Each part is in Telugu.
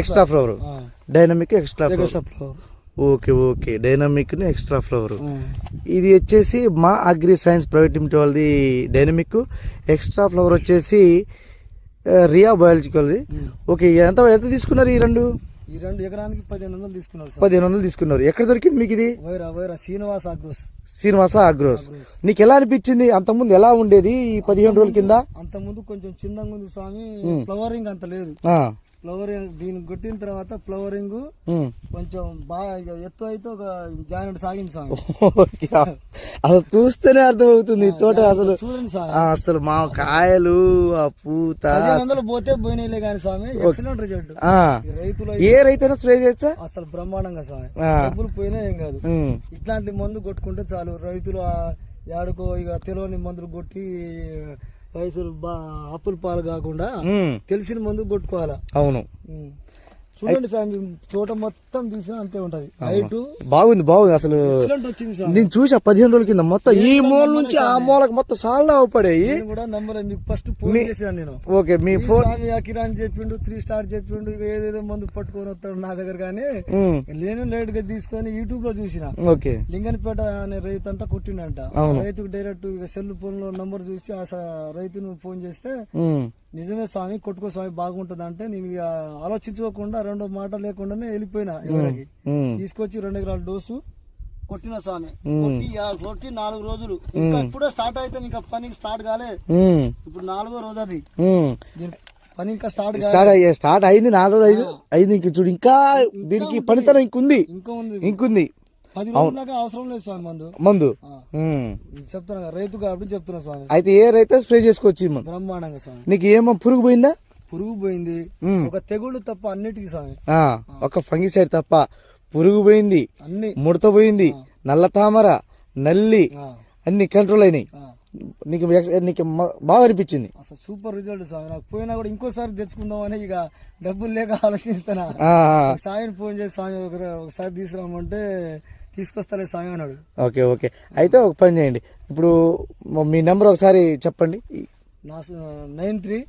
Extra flower dynamic extra flower okay okay dynamic extra flower ఇది వచ్చేసి మా అగ్రి సైన్స్ ప్రైవేట్ లిమిటెడ్ వాళ్ళది డైనమిక్ ఎక్స్ట్రా ఫ్లవర్ వచ్చేసి రియా బయాలజికల్ది. ఓకే ఎంత ఎంత తీసుకున్నారు ఈ రెండు? ఈ రెండు ఎకరానికి పదిహేను వందలు తీసుకున్నారు పదిహేను వందలు తీసుకున్నారు. ఎక్కడ దొరికింది మీకు ఇది? శ్రీనివాస్ అగ్రోస్. శ్రీనివాస అగ్రోస్. నీకు ఎలా అనిపించింది? అంతకుముందు ఎలా ఉండేది ఈ పదిహేను రోజుల కింద? అంత ముందు కొంచెం చిన్నగా ఉంది స్వామి. ఫ్లవరింగ్ అంత లేదు. ఫ్లవరింగ్ దీన్ని కొట్టిన తర్వాత ఫ్లవరింగ్. కొంచెం బాగా ఎత్తు అయితే ఒక జాయినట్ సాగింది ఓకే. అసలు చూస్తేనే అర్థమవుతుంది తోట అసలు అసలు. మా కాయలు ఆ పూత పోతే పోయినాయిలే కానీ స్వామి ఎక్సలెంట్ రిజల్ట్ రైతులు ఏ రైతైనా స్ప్రే చేయొచ్చా? అసలు బ్రహ్మాండంగా స్వామి. డబ్బులు పోయినా ఏం కాదు. ఇట్లాంటి మందు కొట్టుకుంటే చాలు రైతులు ఆ ఏడుకో ఇక తెలియని మందులు కొట్టి పైసలు బా అప్పుల పాలు కాకుండా. తెలిసిన మందు కొట్టుకోవాలా అవును. చూడండి స్వామి తోట మొత్తం తీసినా అంతే ఉంటది. హైట్ బాగుంది బాగుంది అసలు. వచ్చింది నేను చూసా పదిహేను రోజుల కింద మొత్తం ఈ మూల నుంచి ఆ మూలకు మొత్తం సాల్వ్ అవపడాయి నేను కూడా నంబర్ మీకు ఫస్ట్ ఫోన్ చేసిన నేను. ఓకే మీ ఫోన్ కిరాణ్ చెప్పిండు త్రీ స్టార్ చెప్పిండు ఏదేదో మందు పట్టుకొని వస్తాడు నా దగ్గర కానీ ఉమ్. నేను లేట్గా తీసుకొని యూట్యూబ్లో చూసిన. ఓకే. లింగన్పేట అనే రైతు అంట కొట్టిండంట. రైతుకు డైరెక్ట్ సెల్ ఫోన్లో నంబర్ చూసి ఆ రైతును ఫోన్ చేస్తే. నిజమే స్వామి కొట్టుకో స్వామి బాగుంటది అంటే నేను ఇక ఆలోచించుకోకుండా రెండో మాట లేకుండానే వెళ్ళిపోయినా ఎవరికి. తీసుకొచ్చి రెండు ఎకరాల డోసు కొట్టిన స్వామి. కొట్టి కొట్టి నాలుగు రోజులు. ఇంకా ఇప్పుడే స్టార్ట్ అయితే ఇంకా పని స్టార్ట్ కాలే. ఇప్పుడు నాలుగో రోజు అది. పని ఇంకా స్టార్ట్ స్టార్ట్ అయ్యే స్టార్ట్ అయింది నాలుగు రోజులు అయింది ఇంక చూడు ఇంకా దీనికి పనితనం ఇంకుంది. ఇంకా ఉంది. ఇంకుంది. పది రోజుల దాకా అవసరం లేదు స్వామి మందు. మందు. చెప్తున్నా రైతు కాబట్టి చెప్తున్నా స్వామి. అయితే ఏ రైతే స్ప్రే చేసుకోవచ్చు బ్రహ్మాండంగా స్వామి. నీకు ఏమో పురుగు పోయిందా? పురుగు పోయింది. ఒక తెగుళ్ళు తప్ప అన్నిటికీ స్వామి. ఒక ఫంగిసైడ్ తప్ప పురుగు పోయింది అన్ని. ముడత పోయింది నల్ల తామర నల్లి అన్ని కంట్రోల్ అయినాయి. నీకు నీకు బాగా అనిపించింది. అసలు సూపర్ రిజల్ట్ స్వామి. నాకు పోయినా కూడా ఇంకోసారి తెచ్చుకుందామని ఇక డబ్బులు లేక ఆలోచిస్తున్నా. ఆ, ఆ. సాయిని ఫోన్ చేసి స్వామి ఒకరు ఒకసారి తీసుకురామంటే తీసుకొస్తాలే స్వామి అన్నాడు. Okay okay. అయితే ఒక పని చేయండి. ఇప్పుడు మ- నెంబర్ ఒకసారి చెప్పండి. నా nine three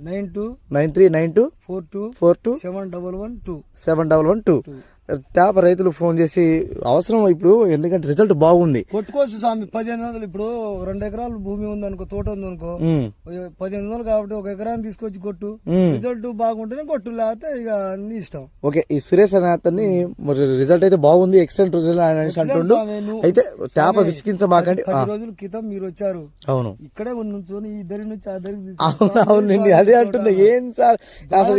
nine two nine three nine two four two four two seven double one two. Seven double one two. తేప రైతులు ఫోన్ చేసి అవసరం ఇప్పుడు ఎందుకంటే రిజల్ట్ బాగుంది. కొట్టుకోవచ్చు స్వామి పదిహేను వందలు ఇప్పుడు రెండు ఎకరాలు భూమి ఉంది అనుకో తోట ఉంది అనుకో పదిహేను వందలు కాబట్టి ఒక ఎకరాన్ని తీసుకొచ్చి కొట్టు. రిజల్ట్ బాగుంటేనే కొట్టు లేకపోతే ఇక నీ ఇష్టం. ఓకే ఈ సురేష్ అనే అతన్ని రిజల్ట్ అయితే బాగుంది ఎక్సలెంట్ రిజల్ట్ అనేసి అంటుండు. అయితే తేప విసిగించమాకండి. పది రోజుల క్రితం మీరు వచ్చారు. అవును. ఇక్కడే నుంచొని ఈ దరి నుంచి ఆ అవును అవునండి అదే అంటున్నా. ఏం సార్? అసలు